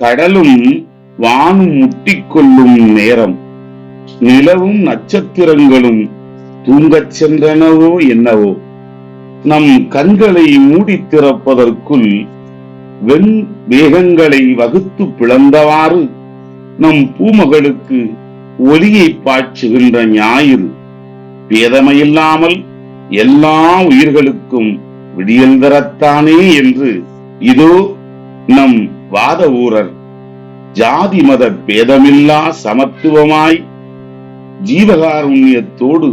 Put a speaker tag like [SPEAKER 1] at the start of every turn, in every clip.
[SPEAKER 1] கடலும் வானும் முட்டிக்கொள்ளும் நேரம். நிலவும் நட்சத்திரங்களும் தூங்கச் சென்றனவோ என்னவோ. நம் கண்களை மூடி திறப்பதற்குள் வெண் வேகங்களை வகுத்து பிளந்தவாறு நம் பூமகளுக்கு ஒளியை பாய்ச்சுகின்ற ஞாயிறு. பேதமையில்லாமல் எல்லா உயிர்களுக்கும் விடியல் தரத்தானே என்று இதோ நம் வாத ஊரர். ஜாதி மத பேதமில்லா சமத்துவமாய் ஜீவகாருண்யத்தோடு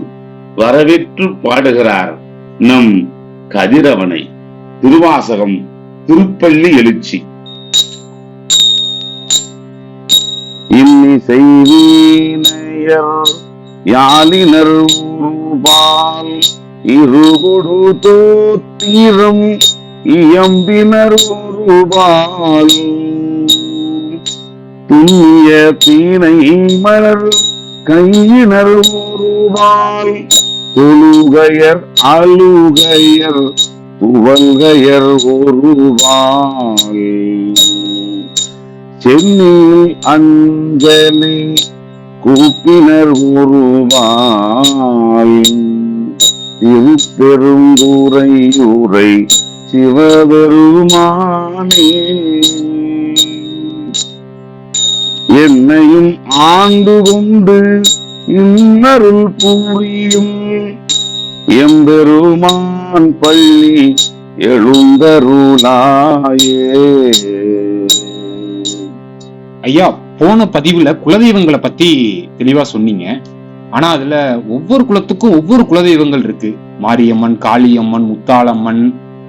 [SPEAKER 1] வரவேற்று பாடுகிறார் நம் கதிரவனை. திருவாசகம் திருப்பள்ளி எழுச்சி. இன்னிசை வீணையர் யாழினர் இருகுடு தோத்திரம் இயம்பினர் உருபால் துண்ணிய பீனை மலர் கையினர் உருவால் தொழுகையர் அழுகையர் புவல்கையர் ஒருவாய் சென்னியில் அஞ்சலி கூப்பினர் ஒருவாய் திருப்பெருந்துரை உரை சிவபெருமானே. என்னையும் ஆண்டு கொண்டு இன்னருள் புரியும் எம்பெருமான் பள்ளி எழுந்தருளாயே.
[SPEAKER 2] ஐயா போன பதிவுல குலதெய்வங்களை பத்தி தெளிவா சொன்னீங்க. ஆனா அதுல ஒவ்வொரு குலத்துக்கும் ஒவ்வொரு குலதெய்வங்கள் இருக்கு. மாரியம்மன் காளியம்மன் முத்தாளம்மன்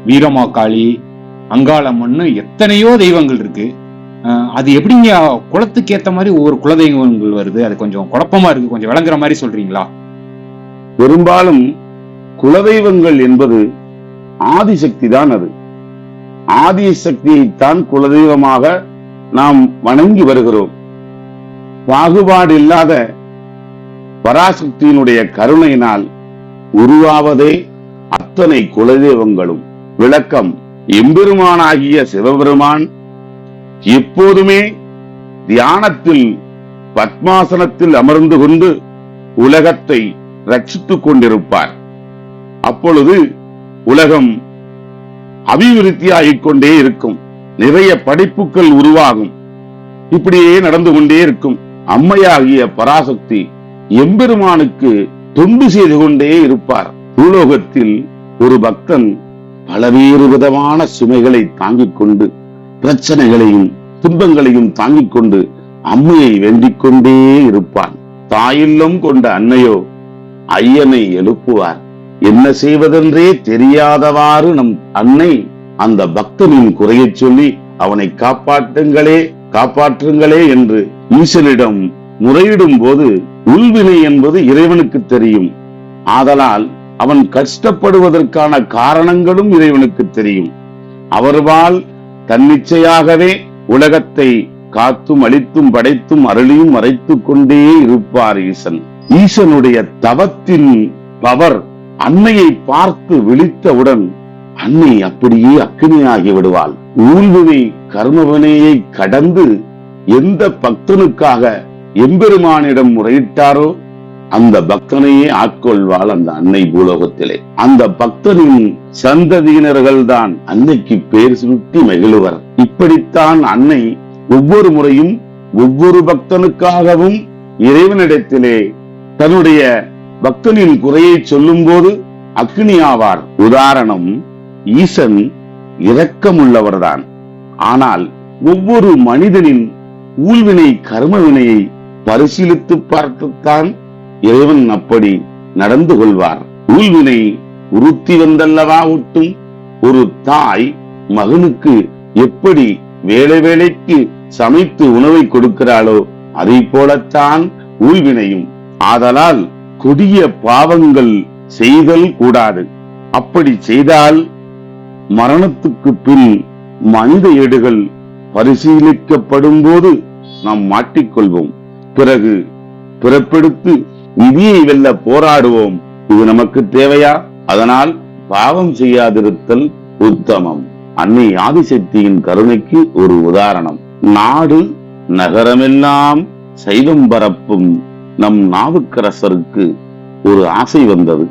[SPEAKER 2] வீரமாக்காளி அங்காளம்மன் எத்தனையோ தெய்வங்கள் இருக்கு. அஹ் அது எப்படிங்க குலத்துக்கு ஏத்த மாதிரி ஒவ்வொரு குலதெய்வங்கள் வருது? அது கொஞ்சம் குழப்பமா இருக்கு. கொஞ்சம் விளங்குற மாதிரி சொல்றீங்களா?
[SPEAKER 1] பெரும்பாலும் குலதெய்வங்கள் என்பது ஆதிசக்தி தான் அது. ஆதிசக்தியைத்தான் குலதெய்வமாக நாம் வணங்கி வருகிறோம். பாகுபாடு இல்லாத பராசக்தியினுடைய கருணையினால் உருவாவதே அத்தனை குலதெய்வங்களும். விளக்கம். எம்பெருமானாகிய சிவபெருமான் எப்போதுமே தியானத்தில் பத்மாசனத்தில் அமர்ந்து கொண்டு உலகத்தை ரட்சித்துக் கொண்டிருப்பார். அப்பொழுது உலகம் அபிவிருத்தியாகிக் கொண்டே இருக்கும். நிறைய படைப்புகள் உருவாகும். இப்படியே நடந்து கொண்டே இருக்கும். அம்மையாகிய பராசக்தி எம்பெருமானுக்கு தொண்டு செய்து கொண்டே இருப்பார். பூலோகத்தில் ஒரு பக்தன் பலவேறு விதமான சுமைகளை தாங்கிக் கொண்டு பிரச்சனைகளையும் துன்பங்களையும் தாங்கிக் கொண்டு அம்மையை வேண்டிக் கொண்டே இருப்பான். தாயில்லம் கொண்ட அன்னையோ ஐயனை எழுப்புவார். என்ன செய்வதென்றே தெரியாதவாறு நம் அன்னை அந்த பக்தனின் குறையச் சொல்லி அவனை காப்பாற்றுங்களே காப்பாற்றுங்களே என்று ஈசனிடம் முறையிடும் போது உள்வினை என்பது இறைவனுக்கு தெரியும். ஆதலால் அவன் கஷ்டப்படுவதற்கான காரணங்களும் இறைவனுக்கு தெரியும். அவர்வால் தன்னிச்சையாகவே உலகத்தை காத்தும் அழித்தும் படைத்தும் அருளியும் மறைத்துக் கொண்டே இருப்பார் ஈசன். ஈசனுடைய தவத்தின் பவர் அன்னையை பார்த்து விழித்தவுடன் அன்னை அப்படியே அக்கினியாகி விடுவாள். ஊழ்வினை கர்மவினையை கடந்து எந்த பக்தனுக்காக எம்பெருமானிடம் முறையிட்டாரோ அந்த பக்தனையே ஆட்கொள்வாள் அந்த அன்னை பூலோகத்திலே. அந்த பக்தனின் சந்ததியினர்கள் தான் அன்னைக்கு பேர் சுட்டி மகிழ்வர். இப்படித்தான் அன்னை ஒவ்வொரு முறையும் ஒவ்வொரு பக்தனுக்காகவும் இறைவனிடத்திலே தன்னுடைய பக்தனின் குறையை சொல்லும் போது அக்னி ஆவார் உதாரணம் ஈசன் இரக்கமுள்ளவர்தான். ஆனால் ஒவ்வொரு மனிதனின் ஊழ்வினை கர்மவினையை பரிசீலித்து பார்த்துத்தான் இறைவன் அப்படி நடந்து கொள்வார். ஊழ்வினை உறுத்தி வந்தல்லவா ஊட்டும்? ஒரு தாய் மகனுக்கு எப்படி வேலை வேலைக்கு சமைத்து உணவை கொடுக்கிறாளோ அதை போலத்தான் ஊழ்வினையும். ஆதலால் கொடிய பாவங்கள் செய்தல் கூடாது. அப்படி செய்தால் மரணத்துக்கு பின் மனித ஏடுகள் பரிசீலிக்கப்படும் போது நாம் மாட்டிக்கொள்வோம். பிறகு பிறப்பெடுத்து விதியை வெல்ல போராடுவோம். இது நமக்கு தேவையா? அதனால் பாவம் செய்யாதிருத்தல் உத்தமம். அன்னை ஆதிசக்தியின் கருணைக்கு ஒரு உதாரணம். நாடு நகரமெல்லாம் சைவம் பரப்பும் நம் நாவுக்கரசருக்கு ஒரு ஆசை வந்தது.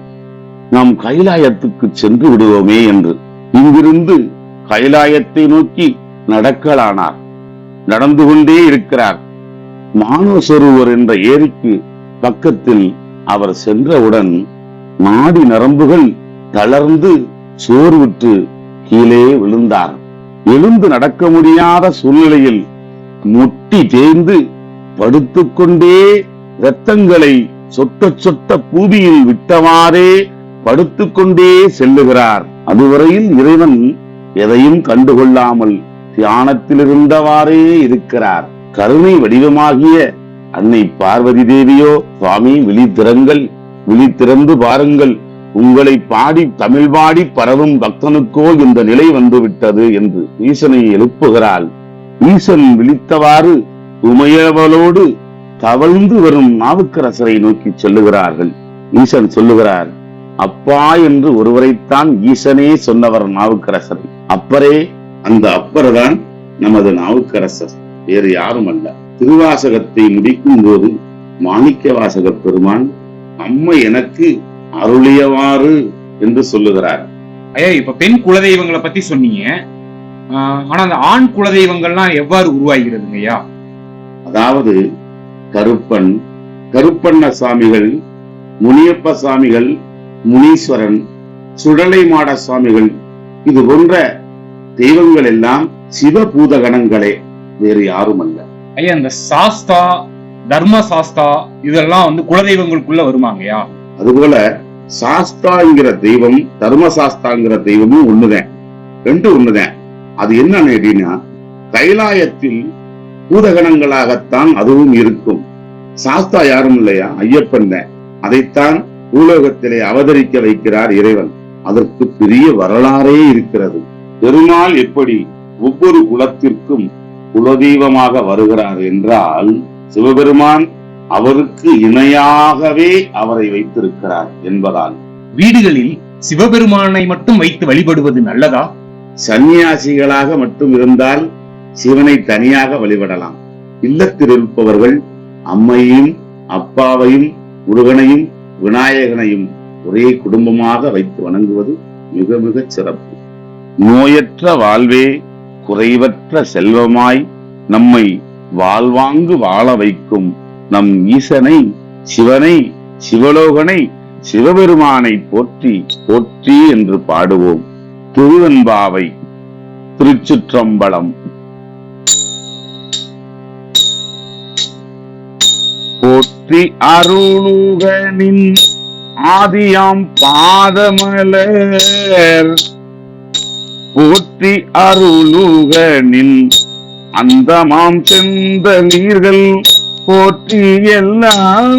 [SPEAKER 1] நாம் கைலாயத்துக்கு சென்று விடுவோமே என்று. இங்கிருந்து கைலாயத்தை நோக்கி நடக்கலானார். நடந்து கொண்டே இருக்கிறார். மானசரோவர் என்ற ஏரிக்கு பக்கத்தில் அவர் சென்றவுடன் நாடி நரம்புகள் தளர்ந்து சோர்வுற்று கீழே விழுந்தார். எழுந்து நடக்க முடியாத சூழ்நிலையில் முட்டி தேய்ந்து படுத்துக்கொண்டே இரத்தங்களை சொட்ட சொட்ட பூமியில் விட்டவாறே படுத்துக்கொண்டே செல்லுகிறார். அதுவரையில் இறைவன் எதையும் கண்டுகொள்ளாமல் தியானத்தில் இருந்தவாறே இருக்கிறார். கருணை வடிவமாகிய அன்னை பார்வதி தேவியோ சுவாமி விழித்திறங்கள் விழித்திறந்து பாருங்கள். உங்களை பாடி தமிழ் பாடி பரவும் பக்தனுக்கோ இந்த நிலை வந்துவிட்டது என்று ஈசனை எழுப்புகிறாள். ஈசன் விழித்தவாறு உமையவளோடு தவழ்ந்து வரும் நாவுக்கரசரை நோக்கி சொல்லுகிறார்கள். ஈசன் சொல்லுகிறார் அப்பா என்று ஒருவரைத்தான் ஈசனே சொன்னவர் நாவுக்கரசர். அப்பரே அந்த அப்பர் தான் நமது நாவுக்கரசர். வேறு யாரும் அல்ல திருவாசகத்தை முடிக்கும் போது மாணிக்க வாசக பெருமான் அம்மை எனக்கு அருளியவாறு என்று சொல்லுகிறார்.
[SPEAKER 2] ஐயா இப்ப பெண் குலதெய்வங்களை பத்தி சொன்னீங்க. ஆனா அந்த ஆண் குலதெய்வங்கள்லாம் எவ்வாறு உருவாகிறதுங்க ஐயா?
[SPEAKER 1] அதாவது கருப்பன் கருப்பண்ண சாமிகள் முனியப்ப சாமிகள் முனீஸ்வரன் சுடலை மாட சுவாமிகள் இது போன்ற தெய்வங்கள் எல்லாம் சிவபூத கணங்களே வேறு யாரும் அல்ல
[SPEAKER 2] ஐயா இந்த சாஸ்தா தர்ம சாஸ்தா இதெல்லாம் வந்து குலதெய்வங்களுக்குள்ள வருமாங்கய்யா?
[SPEAKER 1] அதுபோல சாஸ்தாங்கிற தெய்வம் தர்மசாஸ்தாங்கிற தெய்வமும் ஒண்ணுதான். ரெண்டு ஒண்ணுதான். அது என்னன்னு அப்படின்னா கைலாயத்தில் பூதகணங்களாகத்தான் அதுவும் இருக்கும். சாஸ்தா யாரும் இல்லையா? ஐயப்பன் தான். அதைத்தான் பூலோகத்திலே அவதரிக்க வைக்கிறார் இறைவன். அதற்கு பெரிய வரலாறே இருக்கிறது. பெருமாள் எப்படி ஒவ்வொரு குலத்திற்கும் குலதெய்வமாக வருகிறார் என்றால் சிவபெருமான் அவருக்கு இணையாகவே அவரை வைத்திருக்கிறார் என்பதால்.
[SPEAKER 2] வீடுகளில் சிவபெருமானை மட்டும் வைத்து வழிபடுவது நல்லதா?
[SPEAKER 1] சந்நியாசிகளாக மட்டும் இருந்தால் சிவனை தனியாக வழிபடலாம். இல்லத்தில் இருப்பவர்கள் அம்மையும் அப்பாவையும் முருகனையும் விநாயகனையும் ஒரே குடும்பமாக வைத்து வணங்குவது மிக மிக சிறப்பு. நோயற்ற வாழ்வே குறைவற்ற செல்வமாய் நம்மை வாழ்வாங்கு வாழ வைக்கும் நம் ஈசனை சிவனை சிவலோகனை சிவபெருமானை போற்றி போற்றி என்று பாடுவோம். திருவெண்பாவை திருச்சிற்றம்பலம். போற்றி அருணுகனின் ஆதியாம் பாதமலர். போற்றி அருளுகனின் அந்தமாம் செந்த நீர்கள் போற்றி எல்லா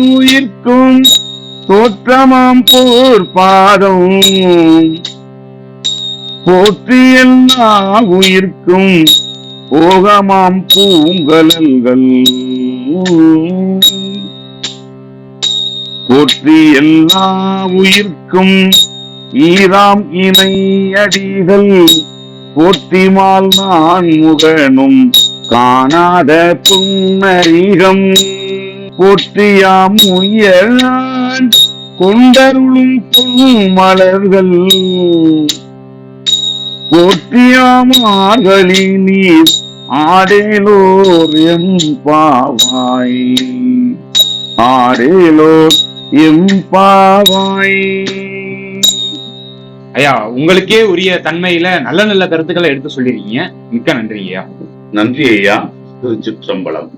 [SPEAKER 1] உயிர்க்கும் தோற்றமாம் போர் பாதம். போற்றி எல்லா உயிர்க்கும் போகமாம் பூங்கலல்கள். போற்றி எல்லா உயிர்க்கும் ஈராம் இணை அடிகள் போற்றிமால் நான் முகனும் காணாத புன்னரிகம். போற்றியாம் உயரான் கொண்டருளும் புன்மலர்கள் போற்றியாமார்களி நீர் ஆடேலோர் எம் பாவாய். ஆடேலோர் எம் பாவாய்.
[SPEAKER 2] ஐயா உங்களுக்கே உரிய தன்மையில நல்ல நல்ல கருத்துக்களை எடுத்து சொல்லிருக்கீங்க மிக்க நன்றி ஐயா.
[SPEAKER 1] நன்றி ஐயா. திருச்சிற்றம்பலம்.